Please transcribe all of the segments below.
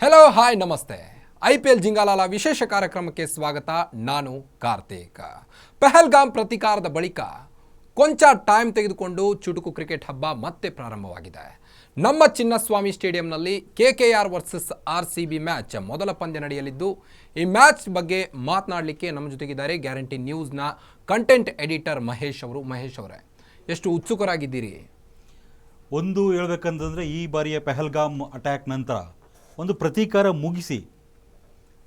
Hello hi ನಮಸ್ತೆ I P L ಜಿಂಗಾಲಾಲ ವಿಶೇಷ ಕಾರ್ಯಕ್ರಮಕ್ಕೆ ಸ್ವಾಗತ ನಾನು ಕಾರ್ತಿಕ್ ಪೆಹಲ್ಗಾಮ್ ಪ್ರತೀಕಾರದ ಬಳಿಕ ಕೊಂಚ ಟೈಮ್ ತೆಗೆದುಕೊಂಡು ಚುಟುಕು ಕ್ರಿಕೆಟ್ ಹಬ್ಬ ಮತ್ತೆ ಪ್ರಾರಂಭವಾಗಿದೆ ನಮ್ಮ Chinnaswamy ಸ್ಟೇಡಿಯಂನಲ್ಲಿ K K R versus R C B match ಮೊದಲ ಪಂದ್ಯ ನಡೆಯಲಿದ್ದು ಈ ಮ್ಯಾಚ್ ಬಗ್ಗೆ ಮಾತನಾಡಲಿಕ್ಕೆ ನಮ್ಮ ಜೊತೆಗಿದ್ದಾರೆ ಗ್ಯಾರಂಟಿ ನ್ಯೂಸ್ನ ಕಂಟೆಂಟ್ ಎಡಿಟರ್ ಮಹೇಶ್ ಅವರು. ಮಹೇಶ್ ಅವರೇ, ಎಷ್ಟು ಉತ್ಸುಕರಾಗಿದ್ದೀರಿ? ಒಂದು ಹೇಳ್ಬೇಕಂತಂದರೆ ಈ ಬಾರಿಯ ಪೆಹಲ್ಗಾಮ್ ಅಟ್ಯಾಕ್ ನಂತರ ಒಂದು ಪ್ರತೀಕಾರ ಮುಗಿಸಿ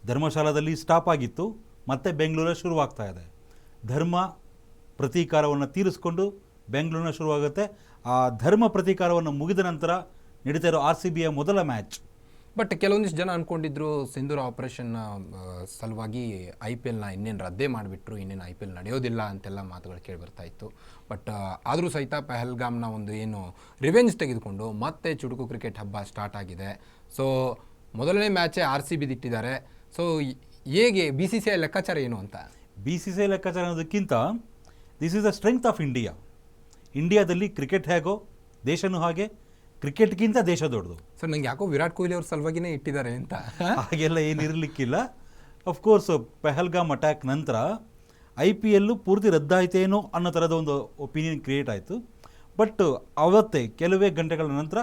ಧರ್ಮಶಾಲಾದಲ್ಲಿ ಸ್ಟಾಪ್ ಆಗಿತ್ತು, ಮತ್ತೆ ಬೆಂಗಳೂರಲ್ಲಿ ಶುರುವಾಗ್ತಾ ಇದೆ. ಧರ್ಮ ಪ್ರತೀಕಾರವನ್ನು ತೀರಿಸ್ಕೊಂಡು ಬೆಂಗಳೂರಿನ ಶುರುವಾಗುತ್ತೆ. ಆ ಧರ್ಮ ಪ್ರತೀಕಾರವನ್ನು ಮುಗಿದ ನಂತರ ನಡೀತಾ ಇರೋ ಆರ್ ಸಿ ಬಿಯ ಮೊದಲ ಮ್ಯಾಚ್ ಬಟ್ ಕೆಲವೊಂದಿಷ್ಟು ಜನ ಅಂದ್ಕೊಂಡಿದ್ರು ಸಿಂಧೂರ ಆಪರೇಷನ್ ಸಲುವಾಗಿ ಐ ಪಿ ಎಲ್ನ ಇನ್ನೇನು ರದ್ದೇ ಮಾಡಿಬಿಟ್ರು, ಇನ್ನೇನು ಐ ಪಿ ಎಲ್ ನಡೆಯೋದಿಲ್ಲ ಅಂತೆಲ್ಲ ಮಾತುಗಳು ಕೇಳಿ ಬರ್ತಾ ಇತ್ತು. ಬಟ್ ಆದರೂ ಸಹಿತ ಪೆಹಲ್ಗಾಮ್ನ ಒಂದು ಏನು ರಿವೆಂಜ್ ತೆಗೆದುಕೊಂಡು ಮತ್ತೆ ಚುಟುಕು ಕ್ರಿಕೆಟ್ ಹಬ್ಬ ಸ್ಟಾರ್ಟ್ ಆಗಿದೆ. ಸೊ ಮೊದಲನೇ ಮ್ಯಾಚೇ ಆರ್ ಸಿ ಬಿದಿಟ್ಟಿದ್ದಾರೆ ಸೊ ಹೇಗೆ ಬಿ ಸಿ ಸಿ ಐ ಲೆಕ್ಕಾಚಾರ ಏನು ಅಂತ? ಬಿ ಸಿ ಸಿ ಐ ಲೆಕ್ಕಾಚಾರ ಅನ್ನೋದಕ್ಕಿಂತ this is the strength of India ಇಂಡಿಯಾದಲ್ಲಿ ಕ್ರಿಕೆಟ್ ಹೇಗೋ ದೇಶನೂ ಹಾಗೆ ಕ್ರಿಕೆಟ್ಗಿಂತ ದೇಶ ದೊಡ್ಡದು. ಸರ್ ನಂಗೆ ಯಾಕೋ ವಿರಾಟ್ ಕೊಹ್ಲಿ ಅವ್ರ ಸಲುವಾಗಿನೇ ಇಟ್ಟಿದ್ದಾರೆ ಅಂತ. ಹಾಗೆಲ್ಲ ಏನಿರಲಿಕ್ಕಿಲ್ಲ ಅಫ್ಕೋರ್ಸ್ ಪೆಹಲ್ಗಾಮ್ ಅಟ್ಯಾಕ್ ನಂತರ ಐ ಪಿ ಎಲ್ಲು ಪೂರ್ತಿ ರದ್ದಾಯ್ತೇನೋ ಅನ್ನೋ ಥರದ ಒಂದು ಒಪಿನಿಯನ್ ಕ್ರಿಯೇಟ್ ಆಯಿತು. ಬಟ್ ಅವತ್ತೇ ಕೆಲವೇ ಗಂಟೆಗಳ ನಂತರ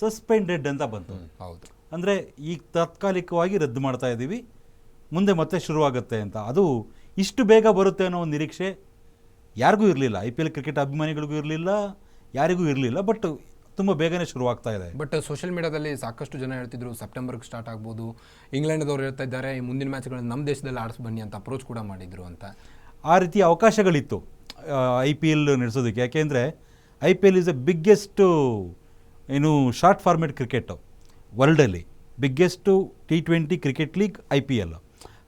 ಸಸ್ಪೆಂಡೆಡ್ ಅಂತ ಬಂತು. ಹೌದು. ಅಂದರೆ ಈಗ ತಾತ್ಕಾಲಿಕವಾಗಿ ರದ್ದು ಮಾಡ್ತಾ ಇದ್ದೀವಿ. ಮುಂದೆ ಮತ್ತೆ ಶುರುವಾಗುತ್ತೆ ಅಂತ. ಅದು ಇಷ್ಟು ಬೇಗ ಬರುತ್ತೆ ಅನ್ನೋ ಒಂದು ನಿರೀಕ್ಷೆ ಯಾರಿಗೂ ಇರಲಿಲ್ಲ. ಐ ಪಿ ಎಲ್ ಕ್ರಿಕೆಟ್ ಅಭಿಮಾನಿಗಳಿಗೂ ಇರಲಿಲ್ಲ ಯಾರಿಗೂ ಇರಲಿಲ್ಲ ಬಟ್ ತುಂಬ ಬೇಗನೆ ಶುರುವಾಗ್ತಾ ಇದೆ. ಬಟ್ ಸೋಷಿಯಲ್ ಮೀಡಿಯಾದಲ್ಲಿ ಸಾಕಷ್ಟು ಜನ ಹೇಳ್ತಿದ್ರು ಸೆಪ್ಟೆಂಬರ್ಗೆ ಸ್ಟಾರ್ಟ್ ಆಗ್ಬೋದು. ಇಂಗ್ಲೆಂಡ್ದವ್ರು ಹೇಳ್ತಾ ಇದ್ದಾರೆ ಈ ಮುಂದಿನ ಮ್ಯಾಚ್ಗಳನ್ನ ನಮ್ಮ ದೇಶದಲ್ಲಿ ಆಡಿಸ್ ಬನ್ನಿ ಅಂತ ಅಪ್ರೋಚ್ ಕೂಡ ಮಾಡಿದ್ರು ಅಂತ. ಆ ರೀತಿ ಅವಕಾಶಗಳಿತ್ತು ಐ ಪಿ ಎಲ್ ನಡೆಸೋದಕ್ಕೆ. ಯಾಕೆಂದರೆ I P L is a biggest ಏನು short format cricket ವರ್ಲ್ಡಲ್ಲಿ biggest T twenty cricket league I P L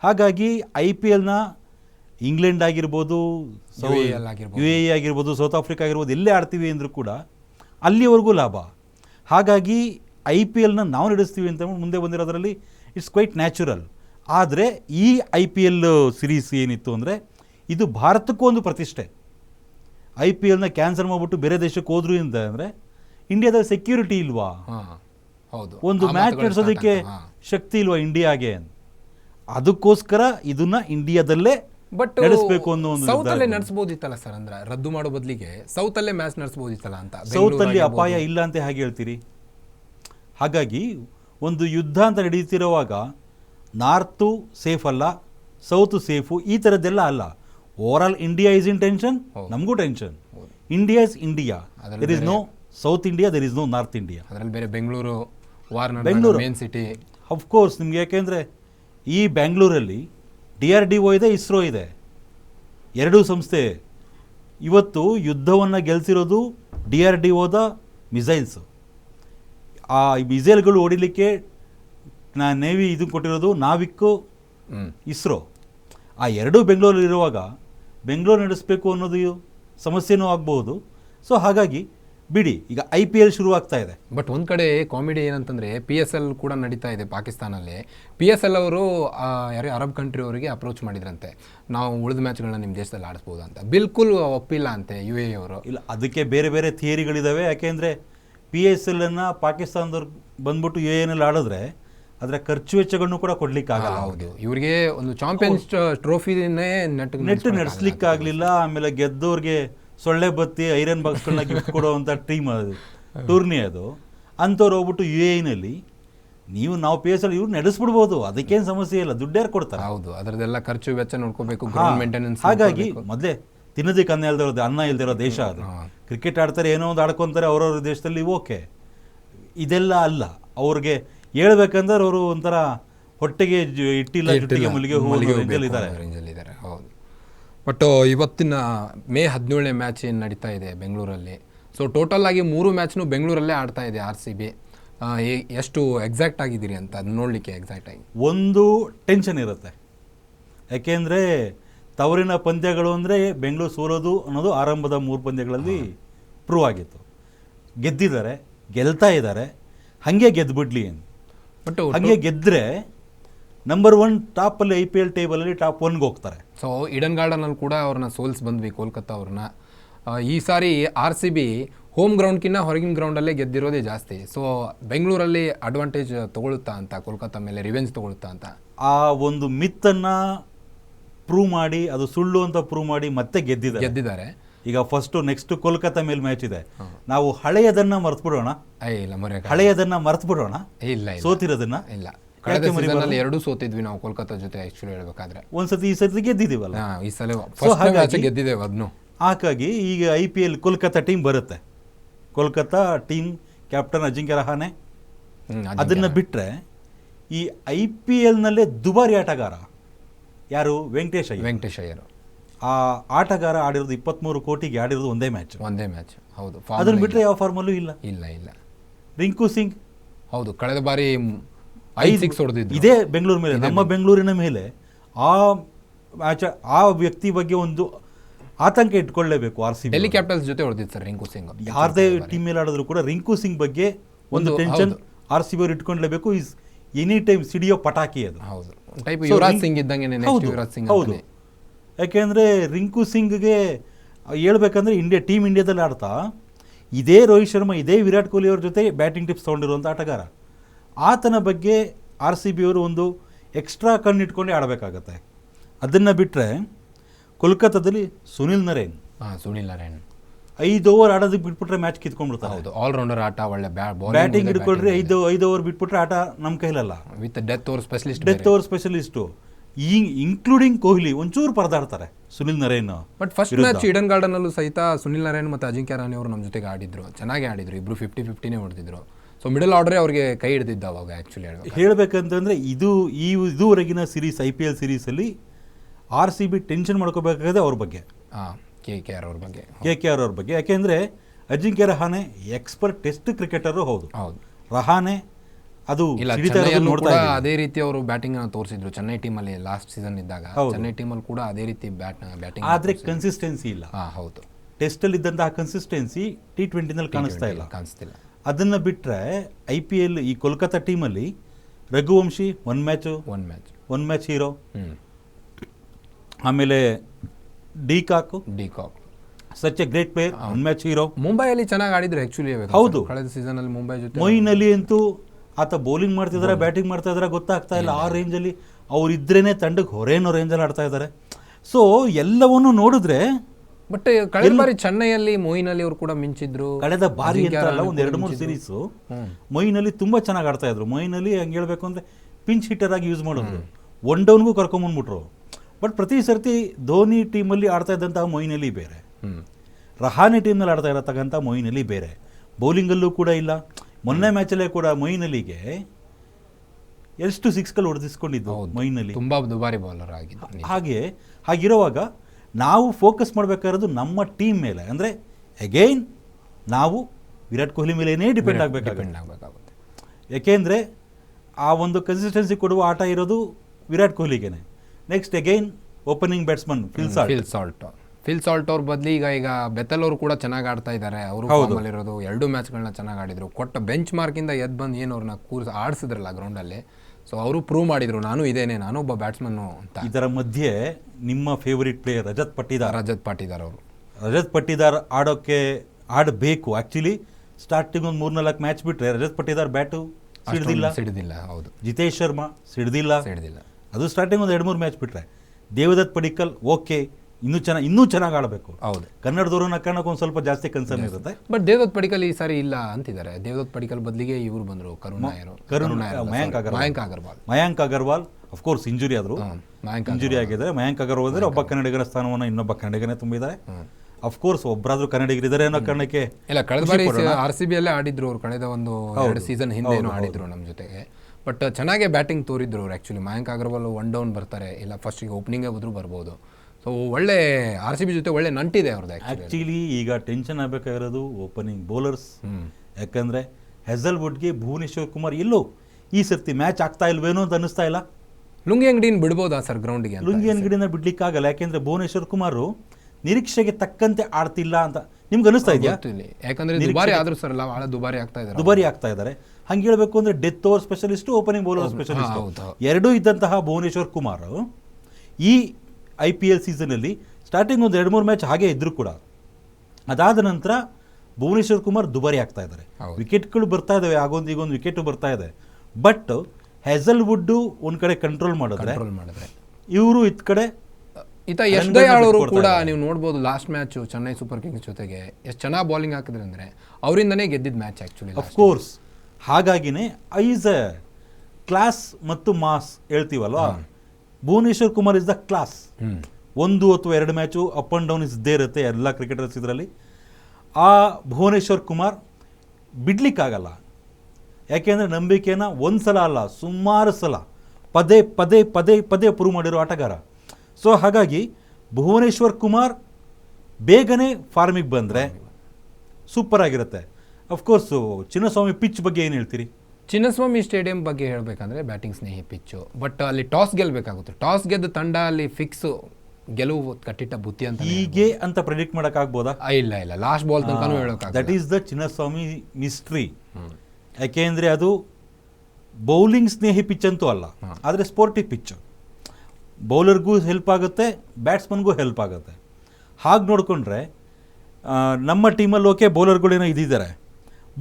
ಹಾಗಾಗಿ ಐ ಪಿ ಎಲ್ನ ಇಂಗ್ಲೆಂಡ್ ಆಗಿರ್ಬೋದು. ಯು ಎ ಆಗಿರ್ಬೋದು. ಸೌತ್ ಆಫ್ರಿಕಾ ಆಗಿರ್ಬೋದು ಎಲ್ಲೇ ಆಡ್ತೀವಿ ಅಂದರೂ ಕೂಡ ಅಲ್ಲಿವರೆಗೂ ಲಾಭ. ಹಾಗಾಗಿ ಐ ಪಿ ಎಲ್ನ ನಾವು ನಡೆಸ್ತೀವಿ ಅಂತ ಮುಂದೆ ಬಂದಿರೋದರಲ್ಲಿ ಇಟ್ಸ್ ಕ್ವೈಟ್ ನ್ಯಾಚುರಲ್ ಆದರೆ ಈ ಐ ಪಿ ಎಲ್ ಸಿರೀಸ್ ಏನಿತ್ತು ಅಂದರೆ ಇದು ಭಾರತಕ್ಕೂ ಒಂದು ಪ್ರತಿಷ್ಠೆ. ಐ ಪಿ ಎಲ್ನ ಕ್ಯಾನ್ಸಲ್ ಮಾಡಿಬಿಟ್ಟು ಬೇರೆ ದೇಶಕ್ಕೆ ಹೋದ್ರು ಅಂತ ಅಂದರೆ ಇಂಡಿಯಾದಲ್ಲಿ ಸೆಕ್ಯೂರಿಟಿ ಇಲ್ವಾ? ಒಂದು ಮ್ಯಾಚ್ ನಡೆಸೋದಕ್ಕೆ. ಶಕ್ತಿ ಇಲ್ವಾ ಇಂಡಿಯಾಗೆ? ಅದಕ್ಕೋಸ್ಕರ ಇದನ್ನ ಇಂಡಿಯಾದಲ್ಲೇ ಬಟ್ ನಡೆಸಬೇಕು ಅನ್ನೋ ಒಂದು ಸೌತ್ ಅಲ್ಲೇ. ನಡೆಸಬಹುದಿತ್ತಲ್ಲ ಸರ್ ಅಂದ್ರೆ? ರದ್ದು ಮಾಡೋ ಬದಲಿಗೆ ಸೌತ್ ಅಲ್ಲೇ ಮ್ಯಾಚ್ ನಡೆಸಬಹುದಿತ್ತಲ್ಲ ಅಂತ? ಸೌತ್ ಅಲ್ಲಿ ಅಪಾಯ ಇಲ್ಲ ಅಂತ ಹೇಗೆ ಹೇಳ್ತೀರಿ? ಹಾಗಾಗಿ ಒಂದು ಯುದ್ಧ ಅಂತ ನಡೀತಿರುವಾಗ ನಾರ್ತು ಸೇಫ್ ಅಲ್ಲ ಸೌತ್ ಸೇಫು ಈ ಥರದ್ದೆಲ್ಲ ಅಲ್ಲ. Over all India is in tension. ನಮಗೂ tension India is India there is no South India there is no North India ಅದರಲ್ಲಿ ಬೇರೆ Bengaluru Bengaluru. Main city. Of course ನಿಮ್ಗೆ ಯಾಕೆಂದರೆ ಈ ಬ್ಯಾಂಗ್ಳೂರಲ್ಲಿ ಡಿ ಆರ್ ಡಿ ಒ ಇದೆ ಇಸ್ರೋ ಇದೆ. ಎರಡೂ ಸಂಸ್ಥೆ. ಇವತ್ತು ಯುದ್ಧವನ್ನು ಗೆಲ್ಸಿರೋದು ಡಿ ಆರ್ ಡಿ ಒದ ಮಿಸೈಲ್ಸು. ಆ ಮಿಸೈಲ್ಗಳು ಹೊಡಿಲಿಕ್ಕೆ ನಾ ನೇವಿ ಇದು ಕೊಟ್ಟಿರೋದು ನಾವಿಕ್ಕು ಇಸ್ರೋ. ಆ ಎರಡೂ ಬೆಂಗಳೂರಲ್ಲಿರುವಾಗ ಬೆಂಗಳೂರು ನಡೆಸಬೇಕು ಅನ್ನೋದು ಸಮಸ್ಯೆನೂ ಆಗ್ಬೋದು. ಸೊ ಹಾಗಾಗಿ ಬಿಡಿ ಈಗ ಐ ಪಿ ಎಲ್ ಶುರುವಾಗ್ತಾ ಇದೆ. ಬಟ್ ಒಂದು ಕಡೆ ಕಾಮಿಡಿ ಏನಂತಂದ್ರೆ ಪಿ ಎಸ್ ಎಲ್ ಕೂಡ ನಡೀತಾ ಇದೆ ಪಾಕಿಸ್ತಾನಲ್ಲಿ. ಪಿ ಎಸ್ ಎಲ್ ಅವರು ಯಾರೇ ಅರಬ್ ಕಂಟ್ರಿ ಅವರಿಗೆ ಅಪ್ರೋಚ್ ಮಾಡಿದ್ರಂತೆ. ನಾವು ಉಳಿದ ಮ್ಯಾಚ್ಗಳನ್ನ ನಿಮ್ಮ ದೇಶದಲ್ಲಿ ಆಡಿಸ್ಬೋದು ಅಂತ ಬಿಲ್ಕುಲ್ ಒಪ್ಪಿಲ್ಲ ಅಂತೆ ಯು ಎ ಅವರು. ಇಲ್ಲ ಅದಕ್ಕೆ ಬೇರೆ ಬೇರೆ ಥಿಯರಿಗಳಿದ್ದಾವೆ ಯಾಕೆಂದರೆ ಪಿ ಎಸ್ ಎಲ್ಲನ್ನು ಪಾಕಿಸ್ತಾನದವ್ರು ಬಂದ್ಬಿಟ್ಟು ಯು ಎನಲ್ಲಿ ಆಡಿದ್ರೆ ಅದರ ಖರ್ಚು ವೆಚ್ಚಗಳನ್ನು ಕೂಡ ಕೊಡ್ಲಿಕ್ಕಾಗಲ್ಲ ಹೌದು. ಇವರಿಗೆ ಒಂದು ಚಾಂಪಿಯನ್ಸ್ ಟ್ರೋಫಿನೇ ನೆಟ್ ನೆಟ್ ನಡೆಸ್ಲಿಕ್ಕಾಗಲಿಲ್ಲ. ಆಮೇಲೆ ಗೆದ್ದವ್ರಿಗೆ ಸೊಳ್ಳೆ ಬತ್ತಿ ಐರನ್ ಬಾಕ್ಸ್ಗಳನ್ನ ಗಿಫ್ಟ್ ಕೊಡುವಂಥ ಟೀಮ್ ಅದು. ಟೂರ್ನಿ ಅದು. ಅಂಥವ್ರು ಹೋಗ್ಬಿಟ್ಟು ಯು ಎನಲ್ಲಿ ನೀವು ನಾವು ಪಿ ಎಸ್ ಎಲ್ ಇವ್ರು ನಡೆಸ್ಬಿಡ್ಬೋದು. ಅದಕ್ಕೇನು ಸಮಸ್ಯೆ ಇಲ್ಲ. ದುಡ್ಡು ಯಾರು ಕೊಡ್ತಾರೆ? ಹೌದು. ಅದರದೆಲ್ಲ ಖರ್ಚು ವೆಚ್ಚ ನೋಡ್ಕೋಬೇಕು ಹಾಗಾಗಿ ಮೊದಲೇ ತಿನ್ನೋದಕ್ಕೆ ಅನ್ನ ಇಲ್ದಿರೋದು ಅನ್ನ ಇಲ್ದಿರೋ ದೇಶ ಅದು. ಕ್ರಿಕೆಟ್ ಆಡ್ತಾರೆ ಏನೋ ಒಂದು ಆಡ್ಕೊಂತಾರೆ ಅವ್ರವ್ರ ದೇಶದಲ್ಲಿ ಓಕೆ. ಇದೆಲ್ಲ ಅಲ್ಲ. ಅವ್ರಿಗೆ ಹೇಳ್ಬೇಕಂದ್ರೆ ಅವರು ಒಂಥರ ಹೊಟ್ಟೆಗೆ ಇಟ್ಟಿಲ್ಲ ಜೊತೆಗೆ ಮಲ್ಲಿಗೆ ಹೋಗಿ ಇದ್ದಾರೆ. ಬಟ್ ಇವತ್ತಿನ ಮೇ ಹದಿನೇಳನೇ ಮ್ಯಾಚ್ ಏನು ನಡೀತಾ ಇದೆ ಬೆಂಗಳೂರಲ್ಲಿ? ಸೊ ಟೋಟಲ್ ಆಗಿ ಮೂರು ಮ್ಯಾಚ್ನು ಬೆಂಗಳೂರಲ್ಲೇ ಆಡ್ತಾ ಇದೆ ಆರ್ ಸಿ ಬಿ ಎಷ್ಟು ಎಕ್ಸಾಕ್ಟ್ ಆಗಿದ್ದೀರಿ ಅಂತ ಅದನ್ನ ನೋಡಲಿಕ್ಕೆ ಎಕ್ಸಾಕ್ಟ್ ಆಗಿ. ಒಂದು ಟೆನ್ಷನ್ ಇರುತ್ತೆ. ಯಾಕೆಂದರೆ ತವರಿನ ಪಂದ್ಯಗಳು ಅಂದರೆ ಬೆಂಗಳೂರು ಸೋಲೋದು ಅನ್ನೋದು ಆರಂಭದ ಮೂರು ಪಂದ್ಯಗಳಲ್ಲಿ ಪ್ರೂವ್ ಆಗಿತ್ತು. ಗೆದ್ದಿದ್ದಾರೆ ಗೆಲ್ತಾ ಇದ್ದಾರೆ. ಹಾಗೆ ಗೆದ್ದುಬಿಡ್ಲಿ ಏನು ಬಟ್ ಹಾಗೆ ಗೆದ್ದರೆ ನಂಬರ್ ಒನ್ ಟಾಪಲ್ಲಿ ಐ ಪಿ ಎಲ್ ಟೇಬಲಲ್ಲಿ ಟಾಪ್ ಒನ್ಗೆ ಹೋಗ್ತಾರೆ. ಸೊ ಇಡನ್ ಗಾರ್ಡನಲ್ಲಿ ಕೂಡ ಅವ್ರನ್ನ ಸೋಲ್ಸ್ ಬಂದ್ವಿ ಕೋಲ್ಕತ್ತಾ ಅವ್ರನ್ನ. ಈ ಸಾರಿ ಆರ್ ಸಿ ಬಿ ಹೋಮ್ ಗ್ರೌಂಡ್ಕಿನ್ನ ಹೊರಗಿನ ಗ್ರೌಂಡಲ್ಲೇ ಗೆದ್ದಿರೋದೇ ಜಾಸ್ತಿ. ಸೊ ಬೆಂಗಳೂರಲ್ಲಿ ಅಡ್ವಾಂಟೇಜ್ ತೊಗೊಳುತ್ತಾ ಅಂತ ಕೋಲ್ಕತ್ತಾ ಮೇಲೆ ರಿವೆಂಜ್ ತೊಗೊಳುತ್ತಾ ಅಂತ? ಆ ಒಂದು ಮಿತ್ತನ್ನು ಪ್ರೂವ್ ಮಾಡಿ ಅದು ಸುಳ್ಳು ಅಂತ ಪ್ರೂವ್ ಮಾಡಿ ಮತ್ತೆ ಗೆದ್ದಿದ್ದಾರೆ. ಗೆದ್ದಿದ್ದಾರೆ. ಈಗ ಫಸ್ಟು ನೆಕ್ಸ್ಟ್ ಕೋಲ್ಕತ್ತಾ ಮೇಲೆ ಮ್ಯಾಚ್ ಇದೆ. ನಾವು ಹಳೆಯದನ್ನ ಮರ್ತು ಬಿಡೋಣ ಇಲ್ಲ ಹಳೆಯದನ್ನ ಮರ್ತು ಬಿಡೋಣ ಇಲ್ಲ. ಸೋತಿರೋದನ್ನ. ಇಲ್ಲ. ಕಳೆದ ಸೀಸನ್ ಎರಡೂ ಸೋತಿದ್ವಿ ನಾವು ಕೋಲ್ಕತ್ತಾ ಜೊತೆ ಆಕ್ಚುಲಿ ಹೇಳ್ಬೇಕಾದ್ರೆ. ಒಂದ್ಸತಿ ಈ ಸತಿ ಗೆದ್ದಿದ್ದೀವಲ್ಲ? ಹಾ, ಈ ಸಲ ಫಸ್ಟ್ ಹಾಗಾಗಿ- ಮ್ಯಾಚ್ ಗೆದ್ದಿದ್ದೇವೆ ಅದನ್ನು ಹಾಗಾಗಿ ಈಗ I P L Kolkata team ಬರುತ್ತೆ. Kolkata team captain Ajinkya Rahane. ಅದನ್ನ ಬಿಟ್ಟರೆ ಈ ಐ ಪಿ ಎಲ್ನಲ್ಲೇ ದುಬಾರಿ ಆಟಗಾರ ಯಾರು? ವೆಂಕಟೇಶ್ ಅಯ್ಯರ್. ವೆಂಕಟೇಶ್ ಅಯ್ಯರ್. ಆ ಆಟಗಾರ ಆಡಿರೋದು ಇಪ್ಪತ್ತ್ಮೂರು ಕೋಟಿಗೆ ಆಡಿರೋದು ಒಂದೇ ಮ್ಯಾಚ್ ಒಂದೇ ಮ್ಯಾಚ್ ಹೌದು form ಅದನ್ನು ಬಿಟ್ಟರೆ ಯಾವ ಫಾರ್ಮಲ್ಲೂ ಇಲ್ಲ? ಇಲ್ಲ ಇಲ್ಲ. ರಿಂಕು ಸಿಂಗ್. ಹೌದು ಕಳೆದ ಬಾರಿ ಐದು ಸಿಕ್ಸ್ ಹೊಡೆದಿದ್ದು ಇದೇ ಬೆಂಗಳೂರು ಮೇಲೆ ನಮ್ಮ ಬೆಂಗಳೂರಿನ ಮೇಲೆ ಆ ಮ್ಯಾಚ್ ಆ ವ್ಯಕ್ತಿ ಬಗ್ಗೆ ಒಂದು ಆತಂಕ ಇಟ್ಕೊಳ್ಳೇಬೇಕು ಆರ್ ಸಿ ಡೆಲ್ಲಿ ಕ್ಯಾಪಿಟಲ್ಸ್ ಜೊತೆ ಹೊಡೆದಿತ್ತು ಸರ್ ರಿಂಕು ಸಿಂಗ್. ಯಾರದೇ ಟೀಮ್ ಮೇಲೆ ಆಡಿದ್ರು ಕೂಡ ರಿಂಕು ಸಿಂಗ್ ಬಗ್ಗೆ ಒಂದು ಟೆನ್ಷನ್. ಆರ್ ಸಿ ಬಿ ಅವ್ರು ಇಟ್ಕೊಳ್ಳೇಬೇಕು ಇಸ್ ಎನಿ ಟೈಮ್ ಸಿಡಿಯೋ ಪಟಾಕಿ ಅದು. ಹೌದು. ಟೈಪ್ ಯುವರಾಜ್ ಸಿಂಗ್ ಇದ್ದಂಗೆ ಯುವರಾಜ್ ಸಿಂಗ್ ಹೌದು. ಯಾಕೆಂದ್ರೆ ರಿಂಕು ಸಿಂಗ್ಗೆ ಹೇಳ್ಬೇಕಂದ್ರೆ ಇಂಡಿಯಾ ಟೀಮ್ ಇಂಡಿಯಾದಲ್ಲಿ ಆಡ್ತಾ ಇದೇ ರೋಹಿತ್ ಶರ್ಮಾ ಇದೇ ವಿರಾಟ್ ಕೊಹ್ಲಿ ಅವ್ರ ಜೊತೆ ಬ್ಯಾಟಿಂಗ್ ಟಿಪ್ಸ್ ತೊಗೊಂಡಿರುವಂಥ ಆಟಗಾರ. ಆತನ ಬಗ್ಗೆ ಆರ್ ಸಿ ಬಿ ಅವರು ಒಂದು ಎಕ್ಸ್ಟ್ರಾ ಕಣ್ಣಿಟ್ಕೊಂಡೇ ಆಡಬೇಕಾಗತ್ತೆ. ಅದನ್ನು ಬಿಟ್ಟರೆ ಕೋಲ್ಕತ್ತಾದಲ್ಲಿ ಸುನಿಲ್ ನರೇನ್. ಹಾಂ ಸುನಿಲ್ ನರೇನ್. ಐದು ಓವರ್ ಆಡೋದಕ್ಕೆ ಬಿಟ್ಬಿಟ್ರೆ ಮ್ಯಾಚ್ ಕಿತ್ಕೊಂಡ್ಬಿಡ್ತಾರೆ. ಹೌದು ಆಲ್ರೌಂಡರ್ ಆಟ ಒಳ್ಳೆ ಬ್ಯಾಟಿಂಗ್ ಹಿಡ್ಕೊಳ್ರಿ ಐದು ಐದು ಓವರ್ ಬಿಟ್ಬಿಟ್ರೆ ಆಟ ನಮ್ಮ ಕೈಲಲ್ಲ. With death over specialist death over specialist ಈ ಇನ್ಕ್ಲೂಡಿಂಗ್ ಕೊಹ್ಲಿ ಒಂಚೂರು ಪರದಾಡ್ತಾರೆ Sunil Narine but first match Eden Garden ಅಲ್ಲೂ ಸಹಿತ ಸುನಿಲ್ ನರೇನ್ ಮತ್ತು ಅಜಿಂಕ್ಯ ರಾಣಿ ಅವರು ನಮ್ಮ ಜೊತೆಗೆ ಆಡಿದ್ರು. ಚೆನ್ನಾಗಿ ಆಡಿದ್ರು ಇಬ್ರು ಫಿಫ್ಟಿ ಫಿಫ್ಟಿನೇ ಹೊಡೆದಿದ್ರು. ಸೊ ಮಿಡಲ್ ಆರ್ಡರೇ ಅವ್ರಿಗೆ ಕೈ ಹಿಡಿದಿದ್ದ ಅವಾಗ ಆ್ಯಕ್ಚುಲಿ ಹೇಳ್ಬೇಕು. ಹೇಳ್ಬೇಕಂತಂದ್ರೆ ಇದು ಈ ಇದುವರೆಗಿನ ಸಿರೀಸ್ ಐ ಪಿ ಎಲ್ ಸಿರೀಸಲ್ಲಿ ಆರ್ ಸಿ ಬಿ ಟೆನ್ಷನ್ ಮಾಡ್ಕೋಬೇಕಾಗದೆ ಅವ್ರ ಬಗ್ಗೆ. ಹಾಂ ಕೆ ಕೆ ಆರ್ ಅವ್ರ ಬಗ್ಗೆ. ಕೆ ಕೆ ಆರ್ ಅವ್ರ ಬಗ್ಗೆ. ಯಾಕೆಂದರೆ Ajinkya Rahane expert test cricketer ಹೌದು. ಹೌದು. ರಹಾನೆ ಅದು ಅದೇ ರೀತಿ ಅವರು ಬ್ಯಾಟಿಂಗ್ ತೋರಿಸಿದ್ರು. ಚೆನ್ನೈ ಟೀಮಲ್ಲಿ ಲಾಸ್ಟ್ ಸೀಸನ್ ಇದ್ದಾಗ. ಚೆನ್ನೈ ಚೆನ್ನೈ ಅಲ್ಲಿ ಕೂಡ ಅದೇ ರೀತಿ ಬ್ಯಾಟ್ ಬ್ಯಾಟಿಂಗ್ ಆದ್ರೆ ಕನ್ಸಿಸ್ಟೆನ್ಸಿ ಇಲ್ಲ. ಹಾಂ ಹೌದು. ಟೆಸ್ಟಲ್ಲಿ ಇದ್ದಂತಹ ಕನ್ಸಿಸ್ಟೆನ್ಸಿ ಟಿ ಟ್ವೆಂಟಿನಲ್ಲಿ ಕಾಣಿಸ್ತಾ ಇಲ್ಲ. ಕಾಣಿಸ್ತಿಲ್ಲ. ಅದನ್ನು ಬಿಟ್ಟರೆ ಐ ಪಿ ಎಲ್ ಈ ಕೋಲ್ಕತ್ತಾ ಟೀಮಲ್ಲಿ Raghuvanshi one match one match one match hero ಆಮೇಲೆ de Kock. De Kock. Such a great player one match hero ಮುಂಬೈಯಲ್ಲಿ ಚೆನ್ನಾಗಿ ಆಡಿದ್ರು ಆ್ಯಕ್ಚುಲಿ ಹೌದು. ಕಳೆದ ಸೀಸನ್ ಅಲ್ಲಿ ಮುಂಬೈ ಜೊತೆ ಮೊಯಿನ್ ಅಲ್ಲಿ ಅಂತೂ ಆತ ಬೌಲಿಂಗ್ ಮಾಡ್ತಿದಾರೆ ಬ್ಯಾಟಿಂಗ್ ಮಾಡ್ತಾ ಇದ್ದಾರೆ ಗೊತ್ತಾಗ್ತಾ ಇಲ್ಲ. ಆ ರೇಂಜಲ್ಲಿ ಅವ್ರು ಇದ್ರೇನೆ ತಂಡಕ್ಕೆ ಹೊರೇನೋ ರೇಂಜಲ್ಲಿ ಆಡ್ತಾ ಇದ್ದಾರೆ ಸೊ ಎಲ್ಲವನ್ನು ನೋಡಿದ್ರೆ ಬಟ್ ಕಳೆದ ಬಾರಿ ಚೆನ್ನೈಯಲ್ಲಿ ಮೊಯಿನ್ ಅಲಿ ಅವರು ಕೂಡ ಮಿಂಚಿದ್ರು. ಕಳೆದ ಬಾರಿ ಒಂದ್ ಅಲ್ಲ ಒಂದು ಎರಡು ಮೂರು ಸೀರೀಸ್ ಸೀರೀಸು ಹ್ಮ್. ಮೊಯಿನ್ ಅಲಿ ತುಂಬಾ ಚೆನ್ನಾಗಿ ಆಡ್ತಾ ಇದ್ರು. ಮೊಯಿನ್ ಅಲಿ ಹಂಗೆ ಹೇಳ್ಬೇಕು ಅಂದ್ರೆ ಪಿಂಚ್ ಹಿಟ್ಟರ್ ಆಗಿ ಯೂಸ್ ಮಾಡೋದು. ಒನ್ ಡೌನ್ಗೂ ಕರ್ಕೊಂಬಂದ್ಬಿಟ್ರು ಬಟ್ ಪ್ರತಿ ಸರ್ತಿ ಧೋನಿ ಟೀಮಲ್ಲಿ ಆಡ್ತಾ ಇದ್ದಂತಹ ಮೊಯಿನ್ ಅಲಿ ಬೇರೆ ರಹಾನಿ ಟೀಮ್ ಟೀಮ್ನಲ್ಲಿ ಆಡ್ತಾ ಇರತಕ್ಕಂತ ಮೊಯಿನ್ ಅಲ್ಲಿ ಬೇರೆ. ಬೌಲಿಂಗಲ್ಲೂ ಕೂಡ ಇಲ್ಲ. ಮೊನ್ನೆ ಮ್ಯಾಚಲ್ಲೇ ಕೂಡ ಮೊಯಿನ್ ಅಲ್ಲಿಗೆ ಎಷ್ಟು ಸಿಕ್ಸ್ಗಳು ಹೊಡೆದಿಸ್ಕೊಂಡಿದ್ದು ಹೌದು. ಮೊಯಿನ್ ಅಲಿ ತುಂಬಾ ದುಬಾರಿ ಬೌಲರ್ ಆಗಿದೆ. ಹಾಗೆ ಹಾಗಿರುವಾಗ ನಾವು ಫೋಕಸ್ ಮಾಡಬೇಕಾಗಿರೋದು ನಮ್ಮ ಟೀಮ್ ಮೇಲೆ. ಅಂದರೆ ಅಗೈನ್ ನಾವು ವಿರಾಟ್ ಕೊಹ್ಲಿ ಮೇಲೆನೇ ಡಿಪೆಂಡ್ ಆಗಬೇಕಾಗುತ್ತೆ. ಡಿಪೆಂಡ್ ಆಗಬೇಕಾಗುತ್ತೆ. ಯಾಕೆಂದರೆ ಆ ಒಂದು ಕನ್ಸಿಸ್ಟೆನ್ಸಿ ಕೊಡುವ ಆಟ ಇರೋದು Virat ಕೊಹ್ಲಿಗೇನೆ. Next again opening batsman Phil Salt Phil Salt Phil Salt ಅವ್ರ ಬದಲಿ ಈಗ ಈಗ ಬೆತಲ್ ಅವರು ಕೂಡ ಚೆನ್ನಾಗಿ ಆಡ್ತಾ ಇದ್ದಾರೆ ಅವರು ಅಲ್ಲಿರೋದು. ಇರೋದು ಎರಡು ಮ್ಯಾಚ್ಗಳನ್ನ ಚೆನ್ನಾಗಿ ಆಡಿದ್ರು. ಕೊಟ್ಟ ಬೆಂಚ್ ಮಾರ್ಕಿಂದ ಎದ್ದು ಬಂದು ಏನು ಅವ್ರನ್ನ ಕೂರ್ಸ್ ಆಡಿಸಿದ್ರಲ್ಲ ಗ್ರೌಂಡಲ್ಲಿ ಸೊ ಅವರು ಪ್ರೂವ್ ಮಾಡಿದ್ರು ನಾನು ಇದೇನೆ ನಾನು ಒಬ್ಬ ಬ್ಯಾಟ್ಸ್ಮನ್ನು ಅಂತ. ಇದರ ಮಧ್ಯೆ ನಿಮ್ಮ ಫೇವರಿಟ್ ಪ್ಲೇಯರ್ ರಜತ್ ಪಟ್ಟಿದಾರ್. ರಜತ್ ಪಾಟಿದಾರ್ ಅವರು. ರಜತ್ ಪಟ್ಟಿದಾರ್ ಆಡೋಕ್ಕೆ ಆಡಬೇಕು. ಆ್ಯಕ್ಚುಲಿ ಸ್ಟಾರ್ಟಿಂಗ್ ಒಂದು ಮೂರ್ನಾಲ್ಕು ಮ್ಯಾಚ್ ಬಿಟ್ಟರೆ ರಜತ್ ಪಟ್ಟಿದಾರ್ ಬ್ಯಾಟು ಸಿಡ್ದಿಲ್ಲ. ಸಿಡಿದಿಲ್ಲ ಹೌದು. ಜಿತೇಶ್ ಶರ್ಮಾ ಸಿಡ್ದಿಲ್ಲ. ಸಿಡಿದಿಲ್ಲ. ಅದು ಸ್ಟಾರ್ಟಿಂಗ್ ಒಂದು ಎರಡು ಮೂರು ಮ್ಯಾಚ್ ಬಿಟ್ಟರೆ ದೇವದತ್ ಪಡಿಕಲ್ ಓಕೆ ಇನ್ನೂ ಚೆನ್ನಾಗಿ ಇನ್ನೂ ಚೆನ್ನಾಗಿ ಆಡಬೇಕು. ಹೌದು. ಕನ್ನಡದವ್ರನ್ನ ಕಾರಣಕ್ಕೆ ಒಂದು ಸ್ವಲ್ಪ ಜಾಸ್ತಿ ಕನ್ಸರ್ನ್ ಇರುತ್ತೆ. ಬಟ್ ದೇವದತ್ ಪಡಿಕಲ್ ಈ ಸಾರಿ ಇಲ್ಲ ಅಂತಿದ್ದಾರೆ. ದೇವದತ್ ಪಡಿಕಲ್ ಬದಲಿಗೆ ಇವರು ಬಂದರು ಕರುಣಾಯರು ಕರುಣ್ ಅಲ್ಲ, Mayank Agarwal. Mayank Agarwal. Mayank Agarwal of course injury ಆದರು. ಹ್ಮ್, ಮಯಾಂಕ್ ಇಂಜುರಿ ಆಗಿದ್ದಾರೆ. ಮಯಾಂಕ್ ಅಗರ್ವಾಲ್ ಅಂದರೆ ಒಬ್ಬ ಕನ್ನಡಿಗರ ಸ್ಥಾನವನ್ನು ಇನ್ನೊಬ್ಬ ಕನ್ನಡಿಗನೇ ತುಂಬಿದ್ದಾರೆ. ಅಫ್ಕೋರ್ಸ್ ಒಬ್ಬರಾದ್ರೂ ಕನ್ನಡಿಗರಿದ್ದಾರೆ ಅನ್ನೋ ಕಾರಣಕ್ಕೆ ಇಲ್ಲ ಕಳೆದ ಬಾರಿ ಆರ್ ಸಿ ಬಿ ಅಲ್ಲೇ ಆಡಿದ್ರು ಅವ್ರು. ಕಳೆದ ಒಂದು ಎರಡು ಸೀಸನ್ ಹಿಂದೆ ಏನೋ ಆಡಿದ್ರು ನಮ್ಮ ಜೊತೆಗೆ. ಬಟ್ ಚೆನ್ನಾಗೆ ಬ್ಯಾಟಿಂಗ್ ತೋರಿದ್ರು ಅವ್ರು actually Mayank Agarwal one down ಬರ್ತಾರೆ. ಇಲ್ಲ ಫಸ್ಟಿಗೆ ಓಪನಿಂಗೇ ಹೋದ್ರು ಬರ್ಬೋದು. ಸೊ ಒಳ್ಳೆ ಆರ್ ಸಿ ಬಿ ಜೊತೆ ಒಳ್ಳೆ ನಂಟಿದೆ ಅವ್ರದ್ದು ಆ್ಯಕ್ಚುಲಿ ಈಗ ಟೆನ್ಷನ್ ಆಗಬೇಕಾಗಿರೋದು ಓಪನಿಂಗ್ ಬೌಲರ್ಸ್ ಯಾಕಂದರೆ ಹೆಸಲ್ವುಡ್ಗೆ ಭುವನೇಶ್ವರ್ ಕುಮಾರ್ ಎಲ್ಲೋ ಈ ಸರ್ತಿ ಮ್ಯಾಚ್ ಆಗ್ತಾ ಇಲ್ವೇನೋ ಅಂತ ಅನ್ನಿಸ್ತಾ ಇಲ್ಲ. ಲುಂಗಿ ಅಂಗಡಿನ ಬಿಡ್ಬೋದಾ ಸರ್ ಗ್ರೌಂಡಿಗೆ ಲುಂಗಿ ಅಂಗಡಿನ ಬಿಡ್ಲಿಕ್ಕಾಗಲ್ಲ ಯಾಕೆಂದ್ರೆ ಭುವನೇಶ್ವರ್ ಕುಮಾರು ನಿರೀಕ್ಷೆಗೆ ತಕ್ಕಂತೆ ಆಡ್ತಿಲ್ಲ ಅಂತ ನಿಮ್ಗೆ ಅನಿಸ್ತಾ ಇದೆಯಾ? ಯಾಕಂದ್ರೆ ದುಬಾರಿ ಆದ್ರೂ ಸರ್ ಅಲ್ಲ ಭಾಳ ದುಬಾರಿ ಆಗ್ತಾ ಇದ್ದಾರೆ. ದುಬಾರಿ ಆಗ್ತಾ ಇದ್ದಾರೆ. ಹಂಗೆ ಹೇಳಬೇಕು ಅಂದ್ರೆ death over specialist opening bowler specialist. ಎರಡೂ ಇದ್ದಂತಹ ಭುವನೇಶ್ವರ್ ಕುಮಾರ್ ಈ ಐ ಪಿ ಎಲ್ ಸೀಸನಲ್ಲಿ ಸ್ಟಾರ್ಟಿಂಗ್ ಒಂದು ಎರಡು ಮೂರು ಮ್ಯಾಚ್ ಹಾಗೆ ಇದ್ದರೂ ಕೂಡ. ಅದಾದ ನಂತರ ಭುವನೇಶ್ವರ್ ಕುಮಾರ್ ದುಬಾರಿ ಆಗ್ತಾ ಇದ್ದಾರೆ. ವಿಕೆಟ್ಗಳು ಬರ್ತಾ ಇದಾವೆ ಆಗೊಂದು ಈಗೊಂದು ವಿಕೆಟ್ ಬರ್ತಾ ಇದೆ. ಬಟ್ ಹೆಸಲ್ ವುಡ್ಡು ಒಂದು ಕಡೆ ಕಂಟ್ರೋಲ್ ಮಾಡಿದ್ರೆ ಮಾಡಿದ್ರೆ. ಇವರು ಇತ್ ಕಡೆ ಈತ ಯಶ್ ಕೂಡ. ನೀವು ನೋಡ್ಬೋದು last match Chennai Super Kings ಜೊತೆಗೆ ಎಷ್ಟು ಚೆನ್ನಾಗಿ ಬೌಲಿಂಗ್ ಹಾಕಿದ್ರೆ ಅಂದ್ರೆ ಅವರಿಂದನೇ ಗೆದ್ದಿದ್ದ ಮ್ಯಾಚ್ ಆ್ಯಕ್ಚುಲಿ ಅಫ್ಕೋರ್ಸ್ ಹಾಗಾಗಿನೇ ಐಸ್ ಎ ಕ್ಲಾಸ್ ಮತ್ತು mass ಹೇಳ್ತೀವಲ್ವಾ? Bhuvneshwar Kumar is the class ಒಂದು ಅಥವಾ ಎರಡು match up and down is ಇದ್ದೇ ಇರುತ್ತೆ ಎಲ್ಲ ಕ್ರಿಕೆಟರ್ಸ್ ಇದರಲ್ಲಿ. ಆ ಭುವನೇಶ್ವರ್ ಕುಮಾರ್ ಬಿಡ್ಲಿಕ್ಕಾಗಲ್ಲ. ಯಾಕೆಂದರೆ ನಂಬಿಕೆನ ಒಂದು ಸಲ ಅಲ್ಲ ಸುಮಾರು ಸಲ ಪದೇ ಪದೇ ಪದೇ ಪದೇ ಪ್ರೂವ್ ಮಾಡಿರೋ ಆಟಗಾರ. ಸೊ ಹಾಗಾಗಿ ಭುವನೇಶ್ವರ್ ಕುಮಾರ್ ಬೇಗನೆ ಫಾರ್ಮಿಗೆ ಬಂದರೆ ಸೂಪರ್ ಆಗಿರುತ್ತೆ. ಅಫ್ಕೋರ್ಸು ಚಿನ್ನಸ್ವಾಮಿ ಪಿಚ್ ಬಗ್ಗೆ ಏನು ಹೇಳ್ತೀರಿ? ಚಿನ್ನಸ್ವಾಮಿ ಸ್ಟೇಡಿಯಂ ಬಗ್ಗೆ ಹೇಳಬೇಕಂದ್ರೆ ಬ್ಯಾಟಿಂಗ್ ಸ್ನೇಹಿ ಪಿಚ್ಚು. ಬಟ್ ಅಲ್ಲಿ ಟಾಸ್ ಗೆಲ್ಲಬೇಕಾಗುತ್ತೆ ಟಾಸ್ ಗೆದ್ದ ತಂಡ ಅಲ್ಲಿ ಫಿಕ್ಸ್ ಗೆಲುವು ಕಟ್ಟಿಟ್ಟ ಬುತ್ತಿ ಅಂತ ಹೀಗೆ ಅಂತ ಪ್ರೆಡಿಕ್ಟ್ ಆಗ್ಬೋದಾ ಇಲ್ಲ ಇಲ್ಲ. ಲಾಸ್ಟ್ ಬಾಲ್ ತನಕ ಹೇಳೋಕೆ that is the Chinnaswamy mystery ಯಾಕೆಂದ್ರೆ ಅದು ಬೌಲಿಂಗ್ ಸ್ನೇಹಿ ಪಿಚ್ ಅಂತೂ ಅಲ್ಲ ಆದರೆ ಸ್ಪೋರ್ಟಿವ್ ಪಿಚ್. ಬೌಲರ್ಗೂ ಹೆಲ್ಪ್ ಆಗುತ್ತೆ ಬ್ಯಾಟ್ಸ್ಮನ್ಗೂ ಹೆಲ್ಪ್ ಆಗುತ್ತೆ. ಹಾಗೆ ನೋಡಿಕೊಂಡ್ರೆ ನಮ್ಮ ಟೀಮಲ್ಲಿ ಓಕೆ ಬೌಲರ್ಗಳೇನೋ ಇದ್ದಿದ್ದಾರೆ.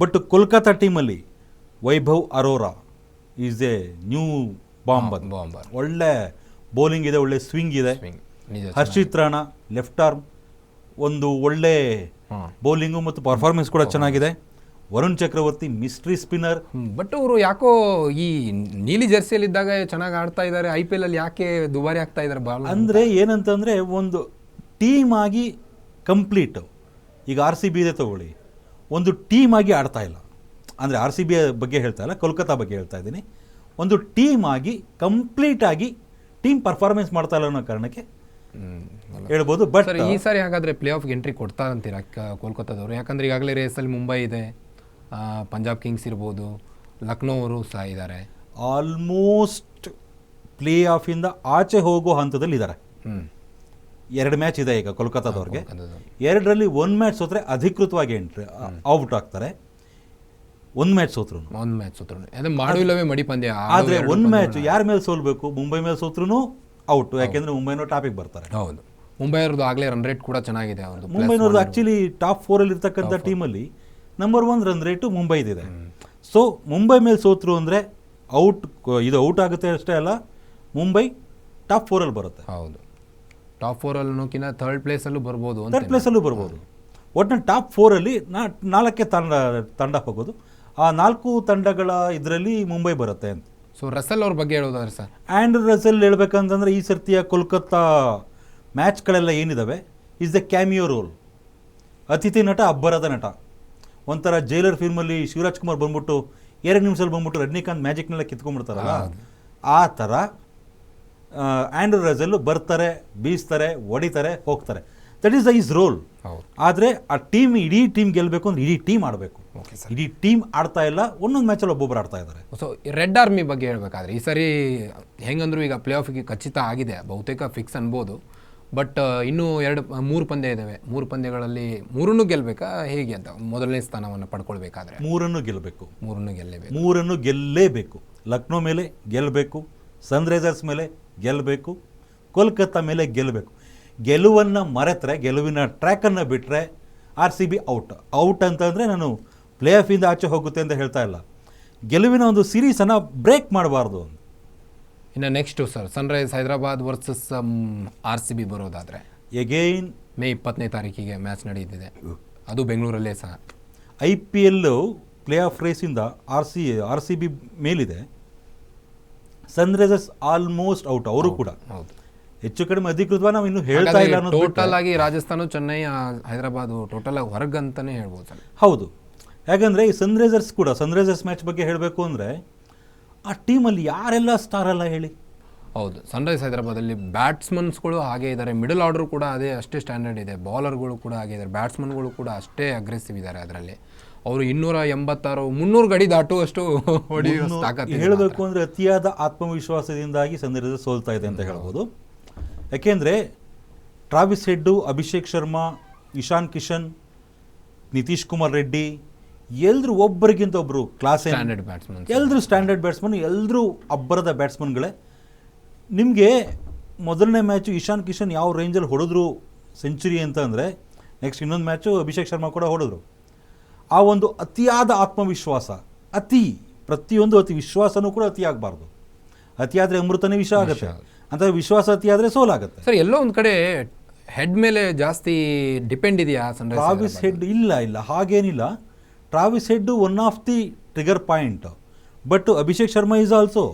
ಬಟ್ ಕೋಲ್ಕತ್ತಾ ಟೀಮಲ್ಲಿ Vaibhav Arora is a new bomb ಅದು ಬಾಂಬರ್ ಒಳ್ಳೆ ಬೌಲಿಂಗ್ ಇದೆ ಒಳ್ಳೆ ಸ್ವಿಂಗ್ ಇದೆ. ಹರ್ಷಿತ್ ರಾಣಾ ಲೆಫ್ಟ್ ಆರ್ಮ್ ಒಂದು ಒಳ್ಳೆ ಬೌಲಿಂಗು ಮತ್ತು ಪರ್ಫಾರ್ಮೆನ್ಸ್ ಕೂಡ ಚೆನ್ನಾಗಿದೆ. Varun Chakravarthy mystery spinner but ಅವರು ಯಾಕೋ ಈ ನೀಲಿ ಜರ್ಸಿಯಲ್ಲಿ ಇದ್ದಾಗ ಚೆನ್ನಾಗಿ ಆಡ್ತಾ ಇದ್ದಾರೆ ಐ ಪಿ ಎಲ್ ಅಲ್ಲಿ ಯಾಕೆ ದುಬಾರಿ ಆಗ್ತಾ ಇದ್ದಾರೆ ಬಾಲ್ ಅಂದರೆ ಏನಂತಂದರೆ ಒಂದು ಟೀಮ್ ಆಗಿ ಕಂಪ್ಲೀಟ್ ಈಗ ಆರ್ ಸಿ ಬಿ ಇದೆ ತಗೊಳ್ಳಿ. ಒಂದು ಟೀಮ್ ಆಗಿ ಆಡ್ತಾ ಇಲ್ಲ. ಅಂದರೆ ಆರ್ ಸಿ ಬಿ ಬಗ್ಗೆ ಹೇಳ್ತಾ ಇಲ್ಲ ಕೋಲ್ಕತ್ತಾ ಬಗ್ಗೆ ಹೇಳ್ತಾ ಇದ್ದೀನಿ. ಒಂದು ಟೀಮ್ ಆಗಿ ಕಂಪ್ಲೀಟ್ ಆಗಿ ಟೀಮ್ ಪರ್ಫಾರ್ಮೆನ್ಸ್ ಮಾಡ್ತಾ ಇಲ್ಲ ಅನ್ನೋ ಕಾರಣಕ್ಕೆ ಹೇಳ್ಬೋದು. ಬಟ್ ಸರ್ ಈ ಸಾರಿ ಹಾಗಾದ್ರೆ ಪ್ಲೇ ಆಫ್ಗೆ ಎಂಟ್ರಿ ಕೊಡ್ತಾ ಅಂತೀರಾ ಕೋಲ್ಕತ್ತಾದವರು ಯಾಕಂದ್ರೆ ಈಗಾಗಲೇ ರೇಸಲ್ಲಿ ಮುಂಬೈ ಇದೆ ಪಂಜಾಬ್ ಕಿಂಗ್ಸ್ ಇರ್ಬೋದು ಲಕ್ನೋ ಅವರು ಸಹ ಇದ್ದಾರೆ. ಆಲ್ಮೋಸ್ಟ್ ಪ್ಲೇ ಆಫಿಂದ ಆಚೆ ಹೋಗೋ ಹಂತದಲ್ಲಿ ಇದ್ದಾರೆ. ಎರಡು ಮ್ಯಾಚ್ ಇದೆ ಈಗ ಕೋಲ್ಕತ್ತಾದವ್ರಿಗೆ ಎರಡರಲ್ಲಿ ಒಂದು ಮ್ಯಾಚ್ ಸೋತ್ರೆ ಅಧಿಕೃತವಾಗಿ ಎಂಟ್ರಿ ಔಟ್ ಆಗ್ತಾರೆ. ಒಂದು ಮ್ಯಾಚ್ ಸೋತ್ರು ಒಂದು ಮ್ಯಾಚ್ ಸೋತ್ರು ಅದೇ ಮಾಡುವಿಲ್ಲವೇ ಮಡಿ ಪಂದ್ಯ ಆದರೆ ಒಂದು ಮ್ಯಾಚ್ ಯಾರ ಮೇಲೆ ಸೋಲ್ಬೇಕು? ಮುಂಬೈ ಮೇಲೆ ಸೋತ್ರೂ ಔಟ್ ಯಾಕೆಂದ್ರೆ ಮುಂಬೈನೋ ಟಾಪಿಗೆ ಬರ್ತಾರೆ. ಹೌದು. ಮುಂಬೈ ಅವ್ರದ್ದು ಆಗಲೇ ರನ್ ರೇಟ್ ಕೂಡ ಚೆನ್ನಾಗಿದೆ ಅವ್ರದ್ದು ಮುಂಬೈನವ್ರದ್ದು ಆ್ಯಕ್ಚುಲಿ ಟಾಪ್ ಫೋರಲ್ಲಿ ಇರ್ತಕ್ಕಂಥ ಟೀಮಲ್ಲಿ ನಂಬರ್ ಒನ್ ರನ್ ರೇಟು ಮುಂಬೈದಿದೆ. ಸೊ ಮುಂಬೈ ಮೇಲೆ ಸೋತ್ರು ಅಂದರೆ ಔಟ್ ಇದು ಔಟ್ ಆಗುತ್ತೆ ಅಷ್ಟೇ ಅಲ್ಲ ಮುಂಬೈ ಟಾಪ್ ಫೋರಲ್ಲಿ ಬರುತ್ತೆ. ಹೌದು. ಟಾಪ್ ಫೋರಲ್ಲಿ ಅನ್ನೋಕಿನ ಥರ್ಡ್ ಪ್ಲೇಸಲ್ಲೂ ಬರ್ಬೋದು ಥರ್ಡ್ ಪ್ಲೇಸಲ್ಲೂ ಬರ್ಬೋದು. ಒಟ್ಟಿನ ಟಾಪ್ ಫೋರಲ್ಲಿ ನಾ ನಾಲ್ಕೇ ತಂಡ ತಂಡ ಹೋಗೋದು. ಆ ನಾಲ್ಕು ತಂಡಗಳ ಇದರಲ್ಲಿ ಮುಂಬೈ ಬರುತ್ತೆ ಅಂತ. ಸೊ ರಸಲ್ ಅವ್ರ ಬಗ್ಗೆ ಹೇಳೋದಾದ್ರೆ ಸರ್? ಆ್ಯಂಡ್ ರಸಲ್ ಹೇಳ್ಬೇಕಂತಂದ್ರೆ ಈ ಸರ್ತಿಯ ಕೋಲ್ಕತ್ತಾ ಮ್ಯಾಚ್ಗಳೆಲ್ಲ ಏನಿದಾವೆ? ಇಸ್ ದ ಕ್ಯಾಮಿಯೋ ರೋಲ್ ಅತಿಥಿ ನಟ ಅಬ್ಬರದ ನಟ. ಒಂಥರ ಜೈಲರ್ ಫಿಲ್ಮಲ್ಲಿ ಶಿವರಾಜ್ ಕುಮಾರ್ ಬಂದ್ಬಿಟ್ಟು ಎರಡು ನಿಮಿಷದಲ್ಲಿ ಬಂದ್ಬಿಟ್ಟು ರಜನಿಕಾಂತ್ ಮ್ಯಾಜಿಕ್ನೆಲ್ಲ ಕಿತ್ಕೊಂಡ್ಬಿಡ್ತಾರಲ್ಲ? ಆ ಥರ ಆ್ಯಂಡ್ ರಸಲ್ಲು ಬರ್ತಾರೆ ಬೀಸ್ತಾರೆ ಹೊಡಿತಾರೆ ಹೋಗ್ತಾರೆ. That is the is role ಹೌದು. ಆದರೆ ಆ ಟೀಮ್ ಇಡೀ ಟೀಮ್ ಗೆಲ್ಲಬೇಕು ಅಂದ್ರೆ ಇಡೀ ಟೀಮ್ ಆಡಬೇಕು. ಇಡೀ ಟೀಮ್ ಆಡ್ತಾ ಇಲ್ಲ ಒಂದೊಂದು ಮ್ಯಾಚಲ್ಲಿ ಒಬ್ಬೊಬ್ಬರು ಆಡ್ತಾ ಇದ್ದಾರೆ ಸೊ ರೆಡ್ ಆರ್ಮಿ ಬಗ್ಗೆ ಹೇಳಬೇಕಾದ್ರೆ ಈ ಸರಿ ಹೆಂಗಂದ್ರು ಈಗ ಪ್ಲೇ ಆಫ್ಗೆ ಖಚಿತ ಆಗಿದೆ ಬಹುತೇಕ ಫಿಕ್ಸ್ ಅನ್ಬೋದು. ಬಟ್ ಇನ್ನೂ ಎರಡು ಮೂರು ಪಂದ್ಯ ಇದ್ದಾವೆ ಮೂರು ಪಂದ್ಯಗಳಲ್ಲಿ ಮೂರನ್ನು ಗೆಲ್ಲಬೇಕಾ ಹೇಗೆ ಅಂತ ಮೊದಲನೇ ಸ್ಥಾನವನ್ನು ಪಡ್ಕೊಳ್ಬೇಕಾದ್ರೆ? ಮೂರನ್ನು ಗೆಲ್ಲಬೇಕು ಮೂರನ್ನು ಗೆಲ್ಲಬೇಕು. ಮೂರನ್ನು ಗೆಲ್ಲೇಬೇಕು. ಲಕ್ನೋ ಮೇಲೆ ಗೆಲ್ಲಬೇಕು ಸನ್ರೈಸರ್ಸ್ ಮೇಲೆ ಗೆಲ್ಲಬೇಕು ಕೋಲ್ಕತ್ತಾ ಮೇಲೆ ಗೆಲ್ಲಬೇಕು ಗೆಲುವನ್ನು ಮರೆತರೆ ಗೆಲುವಿನ ಟ್ರ್ಯಾಕನ್ನು ಬಿಟ್ಟರೆ R C B out out ಅಂತಂದರೆ ನಾನು ಪ್ಲೇ ಆಫಿಂದ ಆಚೆ ಹೋಗುತ್ತೆ ಅಂತ ಹೇಳ್ತಾ ಇಲ್ಲ. ಗೆಲುವಿನ ಒಂದು ಸೀರೀಸನ್ನು ಬ್ರೇಕ್ ಮಾಡಬಾರ್ದು. ಇನ್ನು next sir Sunrise Hyderabad versus R C B ಬರೋದಾದರೆ? ಎಗೈನ್ ಮೇ ಇಪ್ಪತ್ತನೇ ತಾರೀಕಿಗೆ ಮ್ಯಾಚ್ ನಡೆಯುತ್ತಿದೆ ಅದು ಬೆಂಗಳೂರಲ್ಲೇ ಸಹ. ಐ ಪಿ ಎಲ್ಲು play off ರೇಸಿಂದ R C R C B ಮೇಲಿದೆ. ಸನ್ರೈಸರ್ಸ್ ಆಲ್ಮೋಸ್ಟ್ ಔಟ್ ಅವರು ಕೂಡ. ಹೌದು. ಹೆಚ್ಚು ಕಡಿಮೆ ಅಧಿಕೃತವಾಗಿ ನಾವು ಇನ್ನು ಹೇಳ್ತಾ ಇಲ್ಲ ಅನ್ನೋದು ಟೋಟಲ್ ಆಗಿ ರಾಜಸ್ಥಾನ ಚೆನ್ನೈ ಹೈದರಾಬಾದ್ ಟೋಟಲ್ ಆಗಿ ಹೊರಗೆ ಅಂತಾನೆ ಹೇಳ್ಬೋದು ಸರ್ ಹೌದು. ಯಾಕಂದ್ರೆ ಈ ಸನ್ರೈಸರ್ಸ್ ಕೂಡ ಸನ್ರೈಸರ್ಸ್ ಮ್ಯಾಚ್ ಬಗ್ಗೆ ಹೇಳಬೇಕು ಅಂದ್ರೆ ಆ ಟೀಮಲ್ಲಿ ಯಾರೆಲ್ಲ ಸ್ಟಾರ್ ಅಲ್ಲ ಹೇಳಿ? ಹೌದು. ಸನ್ರೈಸ್ ಹೈದರಾಬಾದಲ್ಲಿ ಬ್ಯಾಟ್ಸ್ಮನ್ಸ್ಗಳು ಹಾಗೆ ಇದ್ದಾರೆ. ಮಿಡಲ್ ಆರ್ಡರ್ ಕೂಡ ಅದೇ ಅಷ್ಟೇ ಸ್ಟ್ಯಾಂಡರ್ಡ್ ಇದೆ. ಬೌಲರ್ಗಳು ಕೂಡ ಹಾಗೆ ಇದ್ದಾರೆ. ಬ್ಯಾಟ್ಸ್ಮನ್ಗಳು ಕೂಡ ಅಷ್ಟೇ ಅಗ್ರೆಸಿವ್ ಇದ್ದಾರೆ ಅದರಲ್ಲಿ. ಅವರು ಇನ್ನೂರ ಎಂಬತ್ತಾರು ಮುನ್ನೂರು ಗಡಿ ದಾಟುವಷ್ಟು ಹೊಡೆಯುವ ಹೇಳಬೇಕು ಅಂದ್ರೆ ಅತಿಯಾದ ಆತ್ಮವಿಶ್ವಾಸದಿಂದಾಗಿ ಸನ್ರೈಸರ್ಸ್ ಸೋಲ್ತಾ ಇದೆ ಅಂತ ಹೇಳ್ಬೋದು. ಯಾಕೆಂದರೆ ಟ್ರಾವಿಸ್ ಹೆಡ್ಡು ಅಭಿಷೇಕ್ ಶರ್ಮಾ ಇಶಾನ್ ಕಿಶನ್ ನಿತೀಶ್ ಕುಮಾರ್ ರೆಡ್ಡಿ ಎಲ್ಲರೂ ಒಬ್ಬರಿಗಿಂತ ಒಬ್ಬರು ಕ್ಲಾಸ್ ಸ್ಟ್ಯಾಂಡರ್ಡ್ ಬ್ಯಾಟ್ಸ್ಮನ್ ಎಲ್ಲರೂ ಸ್ಟ್ಯಾಂಡರ್ಡ್ ಬ್ಯಾಟ್ಸ್ಮನ್ ಎಲ್ಲರೂ ಅಬ್ಬರದ ಬ್ಯಾಟ್ಸ್ಮನ್ಗಳೇ ನಿಮಗೆ ಮೊದಲನೇ ಮ್ಯಾಚು ಇಶಾನ್ ಕಿಶನ್ ಯಾವ ರೇಂಜಲ್ಲಿ ಹೊಡೆದ್ರು ಸೆಂಚುರಿ ಅಂತ ಅಂದರೆ ನೆಕ್ಸ್ಟ್ ಇನ್ನೊಂದು ಮ್ಯಾಚು ಅಭಿಷೇಕ್ ಶರ್ಮಾ ಕೂಡ ಹೊಡೆದ್ರು. ಆ ಒಂದು ಅತಿಯಾದ ಆತ್ಮವಿಶ್ವಾಸ ಅತಿ ಪ್ರತಿಯೊಂದು ಅತಿ ವಿಶ್ವಾಸನೂ ಕೂಡ ಅತಿ ಆಗಬಾರ್ದು ಅತಿಯಾದರೆ ಅಮೃತನೇ ವಿಷ ಆಗುತ್ತೆ. ಅಂತ ವಿಶ್ವಾಸ ಆದರೆ ಸೋಲಾಗುತ್ತೆ. ಸರ್ ಎಲ್ಲೋ ಒಂದು ಕಡೆ ಹೆಡ್ ಮೇಲೆ ಜಾಸ್ತಿ ಡಿಪೆಂಡ್ ಇದೆಯಾ ಸನ್ರೈಸ್ ಟ್ರಾವಿಸ್ ಹೆಡ್ ಇಲ್ಲ ಇಲ್ಲ. ಹಾಗೇನಿಲ್ಲ. Travis Head one of the trigger point but Abhishek Sharma is also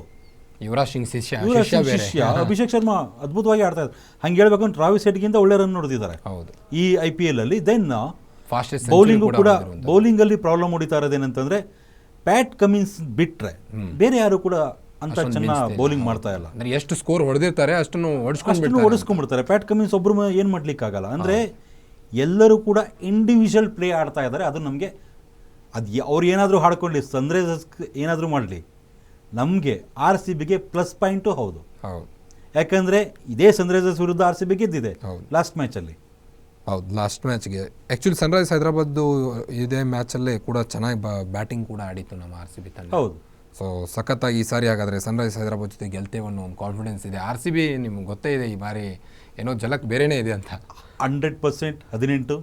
Yuvraj Singh ಶಿಷ್ಯ ಯುವರಾಜ್ ಶಿಷ್ಯ ಸಿಂಗ್ ಶಿಷ್ಯ ಅಭಿಷೇಕ್ ಶರ್ಮಾ ಅದ್ಭುತವಾಗಿ ಆಡ್ತಾ ಇದ್ದಾರೆ. ಹಂಗೆ ಹೇಳ್ಬೇಕಂದ್ರೆ ಟ್ರಾವಿಸ್ ಹೆಡ್ಗಿಂತ ಒಳ್ಳೆ ರನ್ ನೋಡಿದ್ದಾರೆ ಹೌದು. ಈ ಐ ಪಿ ಎಲ್ ಅಲ್ಲಿ ದೆನ್ ಫಾಸ್ಟೆಸ್ಟ್ ಬೌಲಿಂಗು ಕೂಡ ಬೌಲಿಂಗ್ ಅಲ್ಲಿ ಪ್ರಾಬ್ಲಮ್ ಹೊಡಿತಾ ಇರೋದೇನಂತಂದ್ರೆ ಪ್ಯಾಟ್ ಕಮಿನ್ಸ್ ಬಿಟ್ಟರೆ ಬೇರೆ ಯಾರು ಕೂಡ ಅಂತ ಚೆನ್ನಾಗಿ ಬೌಲಿಂಗ್ ಮಾಡ್ತಾ ಇಲ್ಲ. ಅಂದ್ರೆ ಎಷ್ಟು ಸ್ಕೋರ್ ಹೊಡೆದಿರ್ತಾರೆ ಅಷ್ಟನ್ನು ಅಷ್ಟನ್ನು ಓಡಿಸ್ಕೊಂಡ್ಬಿಡ್ತಾರೆ ಪ್ಯಾಟ್ ಕಮಿನ್ಸ್ ಒಬ್ರು ಏನು ಏನ್ ಮಾಡ್ಲಿಕ್ಕೆ ಆಗಲ್ಲ ಅಂದ್ರೆ ಎಲ್ಲರೂ ಕೂಡ ಇಂಡಿವಿಜುವಲ್ ಪ್ಲೇ ಆಡ್ತಾ ಇದ್ದಾರೆ. ಅದು ನಮಗೆ ಅದು ಅವ್ರು ಏನಾದರೂ ಹಾಡ್ಕೊಳ್ಳಿ ಸನ್ರೈಸರ್ಸ್ ಏನಾದರೂ ಮಾಡಲಿ ನಮಗೆ ಆರ್ ಸಿ ಬಿಗೆ ಪ್ಲಸ್ ಪಾಯಿಂಟು ಹೌದು. ಹೌದು. ಯಾಕಂದ್ರೆ ಇದೇ ಸನ್ರೈಸರ್ಸ್ ವಿರುದ್ಧ ಆರ್ ಸಿ ಬಿ ಗೆದ್ದಿದೆ ಹೌದು. ಲಾಸ್ಟ್ ಮ್ಯಾಚಲ್ಲಿ ಹೌದು ಲಾಸ್ಟ್ ಮ್ಯಾಚ್ಗೆ ಆ್ಯಕ್ಚುಲಿ ಸನ್ರೈಸ್ ಹೈದರಾಬಾದ್ದು ಇದೇ ಮ್ಯಾಚಲ್ಲೇ ಕೂಡ ಚೆನ್ನಾಗಿ ಬ್ಯಾಟಿಂಗ್ ಕೂಡ ಆಡಿತ್ತು ನಮ್ಮ ಆರ್ ಸಿ ಬಿ ತಂಡ. ಹೌದು. ಸೊ ಸಖತ್ತಾಗಿ ಈ ಸಾರಿ ಹಾಗಾದರೆ ಸನ್ರೈಸ್ ಹೈದರಾಬಾದ್ ಜೊತೆ ಗೆಲ್ತೇವೆ ಅನ್ನೋ ಒಂದು ಕಾನ್ಫಿಡೆನ್ಸ್ ಇದೆ. ಆರ್ ಸಿ ಬಿ ನಿಮ್ಗೆ ಗೊತ್ತೇ ಇದೆ ಈ ಬಾರಿ ಏನೋ ಜಲಕ್ ಬೇರೆನೇ ಇದೆ ಅಂತ. ಹಂಡ್ರೆಡ್ ಪರ್ಸೆಂಟ್ ಹದಿನೆಂಟು.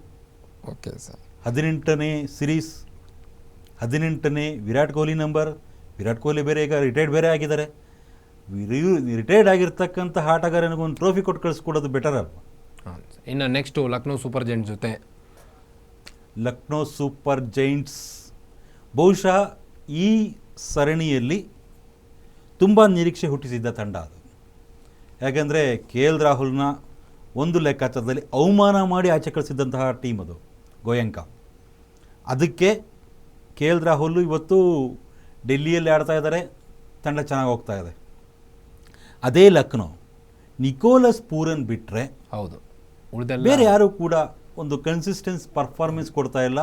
ಓಕೆ ಸರ್ ಹದಿನೆಂಟನೇ ಸಿರೀಸ್ ಹದಿನೆಂಟನೇ ವಿರಾಟ್ ಕೊಹ್ಲಿ ನಂಬರ್ ವಿರಾಟ್ ಕೊಹ್ಲಿ ಬೇರೆ ಈಗ ರಿಟೈರ್ಡ್ ಬೇರೆ ಆಗಿದ್ದಾರೆ. ರಿಟೈರ್ಡ್ ಆಗಿರ್ತಕ್ಕಂಥ ಆಟಗಾರನಿಗೆ ಒಂದು ಟ್ರೋಫಿ ಕೊಟ್ಟು ಕಳಿಸ್ಕೊಡೋದು ಬೆಟರ್ ಅಲ್ವಾ? ಹಾಂ ಇನ್ನು ನೆಕ್ಸ್ಟು ಲಕ್ನೋ ಸೂಪರ್ ಜೈಂಟ್ಸ್ ಜೊತೆ. ಲಕ್ನೋ ಸೂಪರ್ ಜೈಂಟ್ಸ್ ಬಹುಶಃ ಈ ಸರಣಿಯಲ್ಲಿ ತುಂಬ ನಿರೀಕ್ಷೆ ಹುಟ್ಟಿಸಿದ್ದ ತಂಡ ಅದು. ಯಾಕೆಂದರೆ ಕೆ ಎಲ್ ರಾಹುಲ್ನ ಒಂದು ಲೆಕ್ಕಾಚಾರದಲ್ಲಿ ಅವಮಾನ ಮಾಡಿ ಆಚೆ ಕಳಿಸಿದ್ದಂತಹ ಟೀಮ್ ಅದು ಗೋಯಂಕ. ಅದಕ್ಕೆ ಕೆ ಎಲ್ ರಾಹುಲ್ ಇವತ್ತು ಡೆಲ್ಲಿಯಲ್ಲಿ ಆಡ್ತಾ ಇದ್ದಾರೆ ತಂಡ ಚೆನ್ನಾಗಿ ಹೋಗ್ತಾ ಇದೆ. ಅದೇ ಲಕ್ನೋ ನಿಕೋಲಸ್ ಪೂರನ್ ಬಿಟ್ಟರೆ ಹೌದು. ಬೇರೆ ಯಾರು ಕೂಡ ಒಂದು ಕನ್ಸಿಸ್ಟೆನ್ಸ್ ಪರ್ಫಾರ್ಮೆನ್ಸ್ ಕೊಡ್ತಾ ಇಲ್ಲ.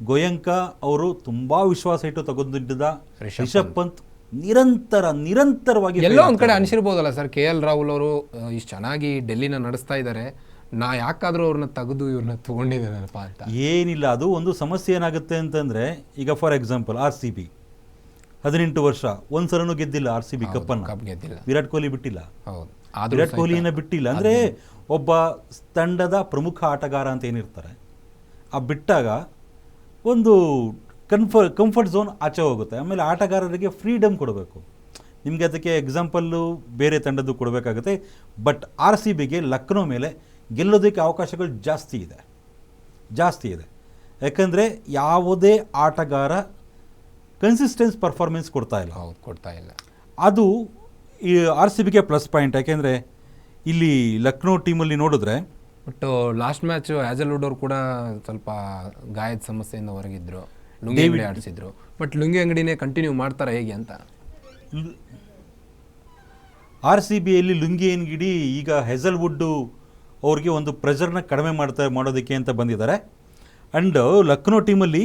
ಗೋಯಂಕ ಅವರು ತುಂಬಾ ವಿಶ್ವಾಸ ಇಟ್ಟು ತಗೊಂಡಿದ್ದ ರಿಷಬ್ ಪಂತ್. ನಿರಂತರ ನಿರಂತರವಾಗಿ ಎಲ್ಲೋ ಒಂದ್ ಒಂದು ಕಡೆ ಅನಿಸಿರ್ಬೋದಲ್ಲ ಸರ್ ಕೆ ಎಲ್ ರಾಹುಲ್ ಅವರು ಇಷ್ಟು ಚೆನ್ನಾಗಿ ಡೆಲ್ಲಿನ ನಡೆಸ್ತಾ ಇದ್ದಾರೆ ನಾ ಯಾಕಾದ್ರೂ ಅವ್ರನ್ನ ತೆಗೆದು ಇವ್ರನ್ನ ತಗೊಂಡಿದ್ದೇನಪ್ಪ ಅಂತ. ಏನಿಲ್ಲ ಅದು ಒಂದು ಸಮಸ್ಯೆ ಏನಾಗುತ್ತೆ ಅಂತಂದ್ರೆ ಈಗ for example R C B ಹದಿನೆಂಟು ವರ್ಷ ಒಂದ್ಸಲನೂ ಗೆದ್ದಿಲ್ಲ ಆರ್ ಸಿ ಬಿ ಕಪ್ಪನ್ನು ಕಪ್ ಗೆದ್ದಿಲ್ಲ. ವಿರಾಟ್ ಕೊಹ್ಲಿ ಬಿಟ್ಟಿಲ್ಲ. ಹೌದು ವಿರಾಟ್ ಕೊಹ್ಲಿನ ಬಿಟ್ಟಿಲ್ಲ. ಅಂದ್ರೆ ಒಬ್ಬ ತಂಡದ ಪ್ರಮುಖ ಆಟಗಾರ ಅಂತ ಏನಿರ್ತಾರೆ ಆ ಬಿಟ್ಟಾಗ ಒಂದು ಕನ್ಫರ್ ಕಂಫರ್ಟ್ ಝೋನ್ ಆಚೆ ಹೋಗುತ್ತೆ. ಆಮೇಲೆ ಆಟಗಾರರಿಗೆ ಫ್ರೀಡಮ್ ಕೊಡಬೇಕು. ನಿಮಗೆ ಅದಕ್ಕೆ ಎಕ್ಸಾಂಪಲ್ಲು ಬೇರೆ ತಂಡದ್ದು ಕೊಡಬೇಕಾಗುತ್ತೆ. ಬಟ್ ಆರ್ ಸಿ ಬಿಗೆ ಲಕ್ನೋ ಮೇಲೆ ಗೆಲ್ಲೋದಕ್ಕೆ ಅವಕಾಶಗಳು ಜಾಸ್ತಿ ಇದೆ. ಜಾಸ್ತಿ ಇದೆ. ಯಾಕಂದರೆ ಯಾವುದೇ ಆಟಗಾರ ಕನ್ಸಿಸ್ಟೆನ್ಸ್ ಪರ್ಫಾರ್ಮೆನ್ಸ್ ಕೊಡ್ತಾ ಇಲ್ಲ. ಹೌದು ಕೊಡ್ತಾ ಇಲ್ಲ. ಅದು ಈ ಆರ್ ಸಿ ಬಿಗೆ ಪ್ಲಸ್ ಪಾಯಿಂಟ್ ಯಾಕೆಂದರೆ ಇಲ್ಲಿ ಲಕ್ನೋ ಟೀಮಲ್ಲಿ ನೋಡಿದ್ರೆ ಬಟ್ ಲಾಸ್ಟ್ ಮ್ಯಾಚ್ ಹ್ಯಾಜಲ್ವುಡ್ ಅವ್ರು ಕೂಡ ಸ್ವಲ್ಪ ಗಾಯದ ಸಮಸ್ಯೆಯಿಂದ ಹೊರಗಿದ್ರು. ಲುಂಗಿ ಅಂಗಡಿ ಆಡಿಸಿದ್ರು. ಬಟ್ ಲುಂಗಿ ಅಂಗಡಿನೇ ಕಂಟಿನ್ಯೂ ಮಾಡ್ತಾರೆ ಹೇಗೆ ಅಂತ? ಆರ್ ಸಿ ಬಿಯಲ್ಲಿ ಲುಂಗಿ ಅಂಗಡಿ ಈಗ ಹೆಸಲ್ವುಡ್ಡು ಅವ್ರಿಗೆ ಒಂದು ಪ್ರೆಷರ್ನ ಕಡಿಮೆ ಮಾಡ್ತಾ ಮಾಡೋದಕ್ಕೆ ಅಂತ ಬಂದಿದ್ದಾರೆ. ಆ್ಯಂಡ್ ಲಕ್ನೋ ಟೀಮಲ್ಲಿ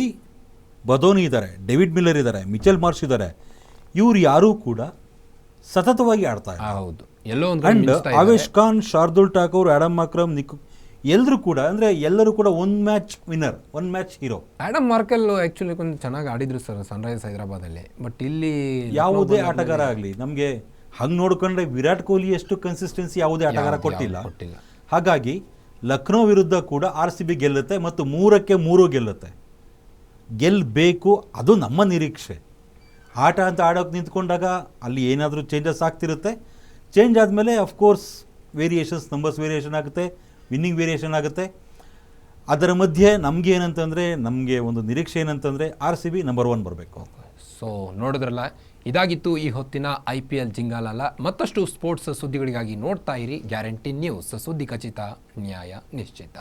ಬದೋನಿ ಇದ್ದಾರೆ ಡೇವಿಡ್ ಮಿಲ್ಲರ್ ಇದ್ದಾರೆ ಮಿಚೆಲ್ ಮಾರ್ಷ್ ಇದ್ದಾರೆ. ಇವ್ರು ಯಾರೂ ಕೂಡ ಸತತವಾಗಿ ಆಡ್ತಾರೆ ಹೌದು. ಎಲ್ಲೋ ಒಂದು ಆವೇಶ್ ಖಾನ್ ಶಾರ್ದುಲ್ ಠಾಕೂರ್ ಆಡಮ್ ಅಕ್ರಮ್ ನಿಕ್ ಎಲ್ಲರೂ ಕೂಡ ಅಂದರೆ ಎಲ್ಲರೂ ಕೂಡ one match winner one match hero Adam Markram actually ಕೊಂಚ ಚೆನ್ನಾಗಿ ಆಡಿದ್ರು ಸರ್ ಸನ್ರೈಸ್ ಹೈದರಾಬಾದಲ್ಲಿ. ಬಟ್ ಇಲ್ಲಿ ಯಾವುದೇ ಆಟಗಾರ ಆಗಲಿ ನಮಗೆ ಹಂಗೆ ನೋಡ್ಕೊಂಡ್ರೆ ವಿರಾಟ್ ಕೊಹ್ಲಿ ಎಷ್ಟು ಕನ್ಸಿಸ್ಟೆನ್ಸಿ ಯಾವುದೇ ಆಟಗಾರ ಕೊಟ್ಟಿಲ್ಲ. ಕೊಟ್ಟಿಲ್ಲ. ಹಾಗಾಗಿ ಲಕ್ನೋ ವಿರುದ್ಧ ಕೂಡ ಆರ್ ಸಿ ಬಿ ಗೆಲ್ಲುತ್ತೆ ಮತ್ತು ಮೂರಕ್ಕೆ ಮೂರು ಗೆಲ್ಲುತ್ತೆ. ಗೆಲ್ಲಬೇಕು ಅದು ನಮ್ಮ ನಿರೀಕ್ಷೆ. ಆಟ ಅಂತ ಆಡೋಕೆ ನಿಂತ್ಕೊಂಡಾಗ ಅಲ್ಲಿ ಏನಾದರೂ ಚೇಂಜಸ್ ಆಗ್ತಿರುತ್ತೆ. ಚೇಂಜ್ ಆದಮೇಲೆ of course variations numbers variation ಆಗುತ್ತೆ. ವಿನ್ನಿಂಗ್ ವೇರಿಯೇಷನ್ ಆಗುತ್ತೆ. ಅದರ ಮಧ್ಯೆ ನಮಗೆ ಏನಂತಂದರೆ, ನಮಗೆ ಒಂದು ನಿರೀಕ್ಷೆ ಏನಂತಂದರೆ, R C B number one ಬರಬೇಕು. ಸೊ ನೋಡಿದ್ರಲ್ಲ, ಇದಾಗಿತ್ತು ಈ ಹೊತ್ತಿನ ಐ ಪಿ ಎಲ್ ಜಿಂಗಾಲಲ್ಲ ಮತ್ತಷ್ಟು ಸ್ಪೋರ್ಟ್ಸ್ ಸುದ್ದಿಗಳಿಗಾಗಿ ನೋಡ್ತಾ ಇರಿ. ಗ್ಯಾರಂಟಿ ನ್ಯೂಸ್ ಸುದ್ದಿ ಖಚಿತ, ನ್ಯಾಯ ನಿಶ್ಚಿತ.